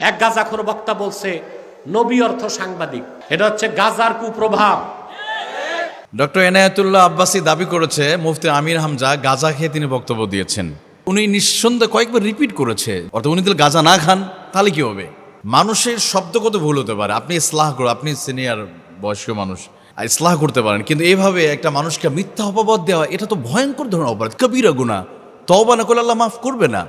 এক গাজাখোর বক্তা বলছে, নবী অর্থ সাংবাদিক। এটা হচ্ছে গাজার কুপ্রভাব। ডক্টর এনায়েতুল্লাহ আব্বাসী দাবি করেছে, মুফতি আমির হামজা গাজা খেয়ে তিনি বক্তব্য দিয়েছেন। উনি নিঃসন্দেহে কয়েকবার রিপিট করেছে, অর্থাৎ উনি যদি গাজা না খান, তাহলে কি হবে? মানুষের শব্দগত ভুল হতে পারে? আপনি ইসলাহ করো আপনি সিনিয়র বয়স্ক মানুষ, ইসলাহ করতে পারেন, কিন্তু এভাবে একটা মানুষকে মিথ্যা অপবাদ দেওয়া, এটা তো ভয়ঙ্কর ধরনের অপরাধ, কবিরা গুণা তওবা না করলে আল্লাহ মাফ করবে না।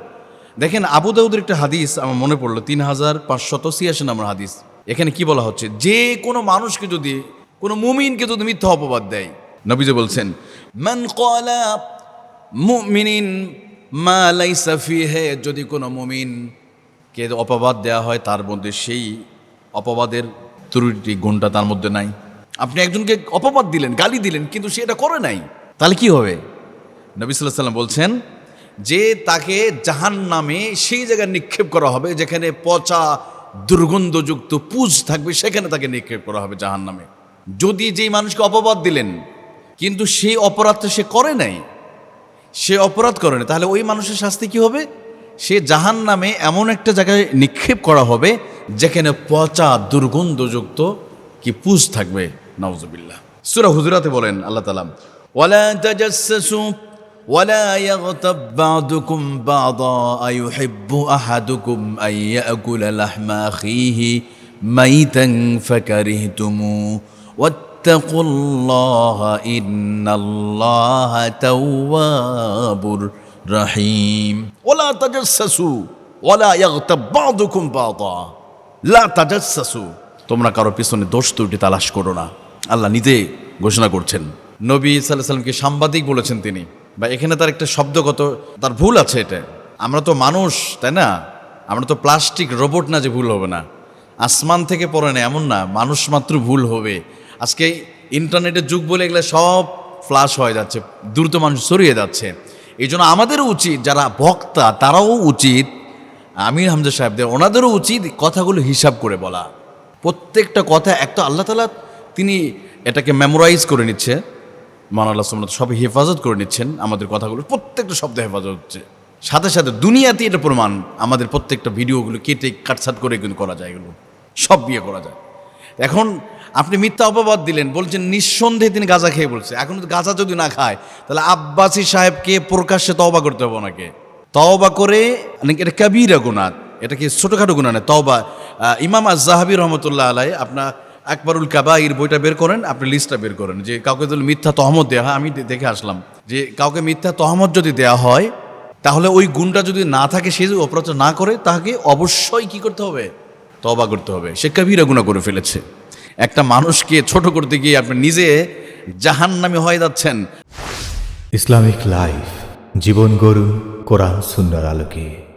দেখেন আবু দাউদের একটা হাদিস আমার মনে পড়ল, তিন হাজার পাঁচশত ছিয়াশি নম্বর হাদিস। এখানে কি বলা হচ্ছে? যে কোনো মানুষকে যদি, কোনো মুমিনকে যদি মিথ্যা অপবাদ দেয়, নবীজি বলছেন, মান ক্বালা মুমিনিন মা লাইসা ফিহে যদি কোনো মুমিন কে অপবাদ দেওয়া হয়, তার মধ্যে সেই অপবাদের ত্রুটি গুণটা তার মধ্যে নাই। আপনি একজনকে অপবাদ দিলেন, গালি দিলেন, কিন্তু সে এটা করে নাই। তাহলে কি হবে? নবী সাল্লাহ সাল্লাম বলছেন যে তাকে জাহান নামে সেই জায়গায় নিক্ষেপ করা হবে, যেখানে পচা দুর্গন্ধযুক্ত পুজ থাকবে, সেখানে তাকে নিক্ষেপ করা হবে জাহান নামে যদি যেই মানুষকে অপবাদ দিলেন, কিন্তু সেই অপরাধটা সে করে নাই, সে অপরাধ করে না তাহলে ওই মানুষের শাস্তি কি হবে? সে জাহান নামে এমন একটা জায়গায় নিক্ষেপ করা হবে, যেখানে পচা দুর্গন্ধযুক্ত কি পুজ থাকবে। নওয়াজবিল্লাহ সুরা হুজুরাতে বলেন আল্লাহ তালা ওয়ালা তাজাসসু ولا يغتب بعضكم بعضا أيحب أحدكم أن يأكل لحم أخيه ميتا فكرهتموه واتقوا الله إن الله تواب رحيم ولا تجسسوا ولا يغتب بعضكم بعضا لا تجسسوا তোমরা কারো পিছনে দোষ ত্রুটি তালাশ করো না আল্লাহ নিজে ঘোষণা করছেন নবী সাল্লাহ সাল্লামকে সাংবাদিক বলেছেন তিনি বা এখানে তার একটা শব্দগত তার ভুল আছে এটা। আমরা তো মানুষ, তাই না? আমরা তো প্লাস্টিক রোবট না যে ভুল হবে না। আসমান থেকে পড়ে না, এমন না। মানুষ মাত্র ভুল হবে। আজকে ইন্টারনেটের যুগ বলে এগুলো সব ফ্লাশ হয়ে যাচ্ছে, দ্রুত মানুষ সরিয়ে যাচ্ছে। এই জন্য আমাদেরও উচিত, যারা বক্তা, তারাও উচিত, আমির হামজা সাহেবদের, ওনাদেরও উচিত কথাগুলো হিসাব করে বলা। প্রত্যেকটা কথা একটা আল্লাহ তালা তিনি এটাকে মেমোরাইজ করে নিচ্ছে। মান আল্লাহ সুমনাথ সব হেফাজত করে নিচ্ছেন আমাদের কথাগুলো, প্রত্যেকটা শব্দ হেফাজত হচ্ছে। সাথে সাথে দুনিয়াতে এটা প্রমাণ, আমাদের প্রত্যেকটা ভিডিওগুলো কেটে কাটছাট করে কিন্তু করা যায় এগুলো। সব বিয়ে করা যায়। এখন আপনি মিথ্যা অপবাদ দিলেন, বলছেন নিঃসন্দেহে তিনি গাঁজা খেয়ে বলছে। এখন গাঁজা যদি না খায়, তাহলে আব্বাসী সাহেবকে প্রকাশ্যে তওবা করতে হবে ওনাকে। তওবা করে মানে এটা কাবিরা গুনাত এটা কি ছোটোখাটো গুণা নয় তওবা। ইমাম আজ জাহাবি রহমতুল্লাহ আলাই আপনার আকবরুল কাবাইর বইটা বের করেন, আপনি লিস্টটা বের করেন। যে কাউকে যদি মিথ্যা তহমত দেওয়া হয়, আমি দেখে আসলাম। যে কাউকে মিথ্যা তহমত যদি দেওয়া হয়, তাহলে ওই গুণটা যদি না থাকে, সে যদি অপরাধ না করে, তাকে অবশ্যই কি করতে হবে? তবা করতে হবে। সে কবিরা গুণা করে ফেলেছে। একটা মানুষকে ছোট করতে গিয়ে আপনি নিজে জাহান নামে হয়ে যাচ্ছেন। ইসলামিক লাইফ, জীবন গরুন কোরআন সুন্দর আলোকে।